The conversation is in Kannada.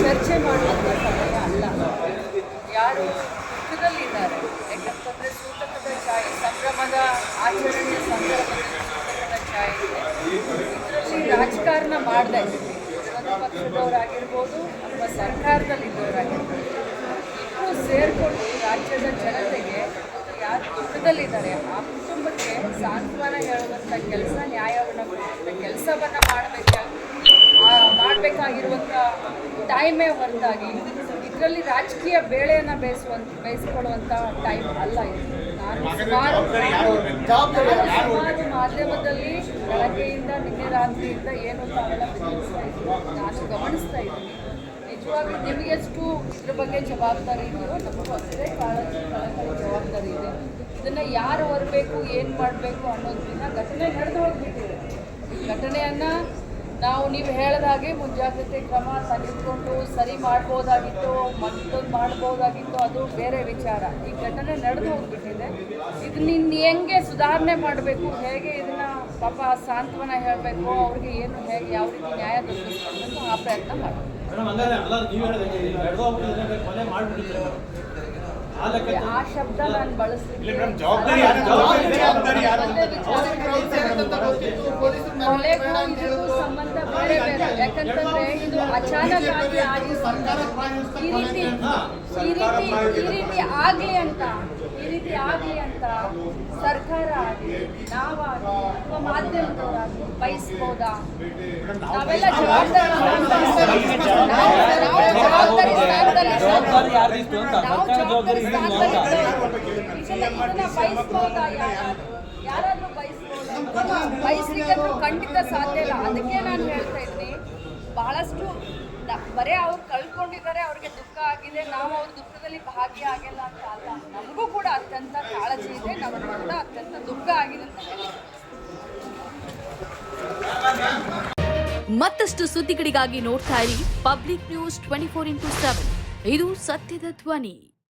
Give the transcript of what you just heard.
ಚರ್ಚೆ ಮಾಡುವಂಥ ಸಮಯ ಅಲ್ಲ. ಯಾರು ದುಃಖದಲ್ಲಿದ್ದಾರೆ ಯಾಕಂತಂದರೆ ಸೂತಕದ ಛಾಯೆ, ಸಂಭ್ರಮದ ಆಚರಣೆಯ ಸಂದರ್ಭದಲ್ಲಿ ಸೂತಕದ ಛಾಯೆ ಇದೆ. ಇದರಲ್ಲಿ ರಾಜಕಾರಣ ಮಾಡ್ದೆ. ವಿರೋಧ ಪಕ್ಷದವರಾಗಿರ್ಬೋದು, ಅಥವಾ ಸರ್ಕಾರದಲ್ಲಿದ್ದವರಾಗಿರ್ಬೋದು. ಇಬ್ಬರು ಸೇರಿಕೊಂಡು ರಾಜ್ಯದ ಜನತೆಗೆ ಯಾರು ದುಃಖದಲ್ಲಿದ್ದಾರೆ ಆ ಕುಟುಂಬಕ್ಕೆ ಸಾಂತ್ವನ ಹೇಳುವಂಥ ಕೆಲಸ, ನ್ಯಾಯವನ್ನು ಕೊಡುವಂಥ ಕೆಲಸವನ್ನು ಮಾಡಬೇಕಾಗಿ ಮಾಡಬೇಕಾಗಿರುವಂಥ ಟೈಮೇ ಹೊರತಾಗಿ ಇದರಲ್ಲಿ ರಾಜಕೀಯ ಬೇಳೆಯನ್ನು ಬೇಯಿಸುವಂತ ಬೇಯಿಸ್ಕೊಳ್ಳುವಂಥ ಟೈಮ್ ಅಲ್ಲ ಇದು. ನಾನು ಸುಮಾರು ಮಾಧ್ಯಮದಲ್ಲಿ ಬೆಳಗ್ಗೆಯಿಂದ ನಿನ್ನೆ ರಾತ್ರಿಯಿಂದ ಏನು ಇದ್ದೀನಿ. ನಾನು ಗಮನಿಸ್ತಾ ಇದ್ದೀನಿ. ನಿಜವಾಗ್ಲೂ ನಿಮಗೆಷ್ಟು ಇದ್ರ ಬಗ್ಗೆ ಜವಾಬ್ದಾರಿ ಇದೆಯೋ, ನಮಗೂ ಅಷ್ಟೇ ಕಾಳಜಿ ಜವಾಬ್ದಾರಿ ಇದೆ. ಇದನ್ನು ಯಾರು ಹೊರಬೇಕು, ಏನು ಮಾಡಬೇಕು ಅನ್ನೋದನ್ನ ಘಟನೆ ನಡೆದು ಹೋಗ್ಬಿಟ್ಟಿದೆ. ಘಟನೆಯನ್ನು ನಾವು ನೀವು ಹೇಳಿದ ಹಾಗೆ ಮುಂಜಾಗ್ರತೆ ಕ್ರಮ ತೆಗೆದುಕೊಂಡು ಸರಿ ಮಾಡ್ಬೋದಾಗಿತ್ತು ಮತ್ತೊಂದು ಮಾಡ್ಬೋದಾಗಿತ್ತು ಅದು ಬೇರೆ ವಿಚಾರ. ಈ ಘಟನೆ ನಡೆದು ಹೋಗ್ಬಿಟ್ಟಿದೆ. ಇದನ್ನ ಇನ್ನು ಹೆಂಗೆ ಸುಧಾರಣೆ ಮಾಡಬೇಕು? ಹೇಗೆ ಇದನ್ನ ಪಾಪ ಸಾಂತ್ವನ ಹೇಳಬೇಕು? ಅವ್ರಿಗೆ ಏನು ಹೇಗೆ ಯಾವ ರೀತಿ ನ್ಯಾಯ ದೊರಕಿಸ್ಬೇಕು ಆ ಪ್ರಯತ್ನ ಮಾಡಬೇಕು. ಆ ಶಬ್ದ ನಾನು ನೀವು ಹೇಳಿದಂಗೆ ಈಗ ನಡೆದು ಹೋಗ್ಬಿಟ್ಟಿದ್ರೆ ಕೊಲೆ ಮಾಡ್ಬಿಟ್ಟಿದ್ರೆ ಆ ಲೆಕ್ಕ ಆ ಶಬ್ದ ನಾನು ಬಳಸ್ಲಿಕ್ಕೆ ಇಲ್ಲ ಮೇಡಮ್, ಜವಾಬ್ದಾರಿ ಯಾರು? ಜವಾಬ್ದಾರಿ ಯಾರು? ಒಂದೇ ವಿಚಾರ ಕೊಲೆಗೂ ಇದಕ್ಕೂ ಸಂಬಂಧ ಬೇರೆ ಬೇರೆ ಯಾಕಂತಂದ್ರೆ ಇದು ಅಚಾನಕ್ ಆಗಿ ಈ ರೀತಿ ಈ ರೀತಿ ಈ ರೀತಿ ಆಗ್ಲಿ ಅಂತ ಈ ರೀತಿ ಆಗ್ಲಿ ಅಂತ ಸರ್ಕಾರ ಆಗಲಿ ನಾವಾಗಿ ಅಥವಾ ಮಾಧ್ಯಮದವರಾಗಲಿ ಬಯಸ್ಬೋದಾ? ನಾವೆಲ್ಲ ಜವಾಬ್ದಾರಿ ನಾವು ಜವಾಬ್ದಾರಿ ಸ್ಥಾನದಲ್ಲಿ ನಾವು ಜವಾಬ್ದಾರಿ ಇದನ್ನ ಬಯಸ್ಬೋದಾ ಯಾರಾದ್ರೂ? ಬಯಸ್ಲಿಕ್ಕಂತೂ ಖಂಡಿತ ಸಾಧ್ಯ ಇಲ್ಲ. ಅದಕ್ಕೆ ನಾನು ಹೇಳ್ತಾ ಇದ್ದೀನಿ, ಬಹಳಷ್ಟು ಬರೇ ಅವ್ರು ಕಳ್ಕೊಂಡಿದ್ದಾರೆ, ಅವ್ರಿಗೆ ದುಃಖ ಆಗಿದೆ, ನಾವು ಅವ್ರ ದುಃಖದಲ್ಲಿ ಭಾಗಿಯಾಗಿಲ್ಲ ಅಂತ ಅಲ್ಲ. ನಮಗೂ ಕೂಡ ಅತ್ಯಂತ ಕಾಳಜಿ ಇದೆ, ನಮಗೂ ಕೂಡ ಅತ್ಯಂತ ದುಃಖ ಆಗಿದೆ ಅಂತ ಮತ್ತಷ್ಟು ಸುದ್ದಿಗಳಿಗಾಗಿ ನೋಡ್ತಾ ಇರಿ public news twenty four into seven. ಇದು ಸತ್ಯದ ಧ್ವನಿ.